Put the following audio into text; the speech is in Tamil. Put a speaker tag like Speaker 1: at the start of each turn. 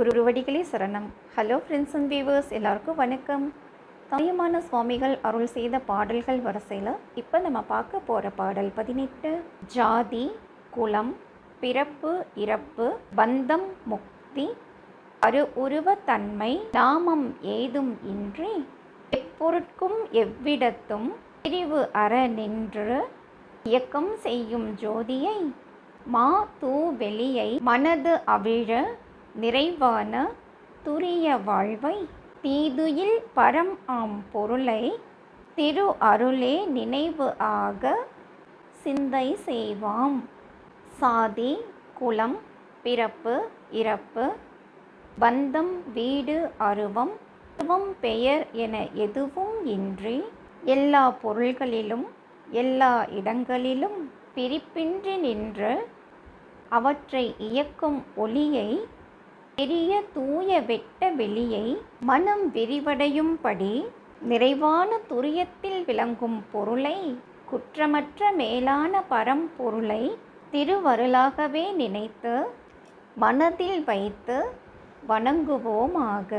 Speaker 1: குருவடிகளே சரணம். ஹலோ ஃப்ரெண்ட்ஸ் அண்ட் வியூவர்ஸ் எல்லாருக்கும் வணக்கம். தாயுமான சுவாமிகள் அருள் செய்த பாடல்கள் வரிசையில் இப்போ நம்ம பார்க்க போகிற பாடல் பதினெட்டு. ஜாதி குலம் பிறப்பு இறப்பு பந்தம் முக்தி அரு உருவத்தன்மை நாமம் ஏதும் இன்றி எப்பொருட்கும் எவ்விடத்தும் பிரிவு அற நின்று இயக்கம் செய்யும் ஜோதியை மா தூ வெளியை மனது அவிழ நிறைவான துரிய வாழ்வை தீதுயில் பரம் ஆம் பொருளை திரு அருளே நினைவு ஆக சிந்தை செய்வாம். சாதி குலம் பிறப்பு இறப்பு பந்தம் வீடு அருவம் அருவம் பெயர் என எதுவும் இன்றி எல்லா பொருள்களிலும் எல்லா இடங்களிலும் பிரிப்பின்றி நின்று அவற்றை இயக்கும் ஒளியை பெரிய தூய வெட்ட வெளியை மனம் விரிவடையும்படி நிறைவான துரியத்தில் விளங்கும் பொருளை குற்றமற்ற மேலான பரம்பொருளை திருவருளாகவே நினைத்து மனதில் வைத்து வணங்குவோமாக.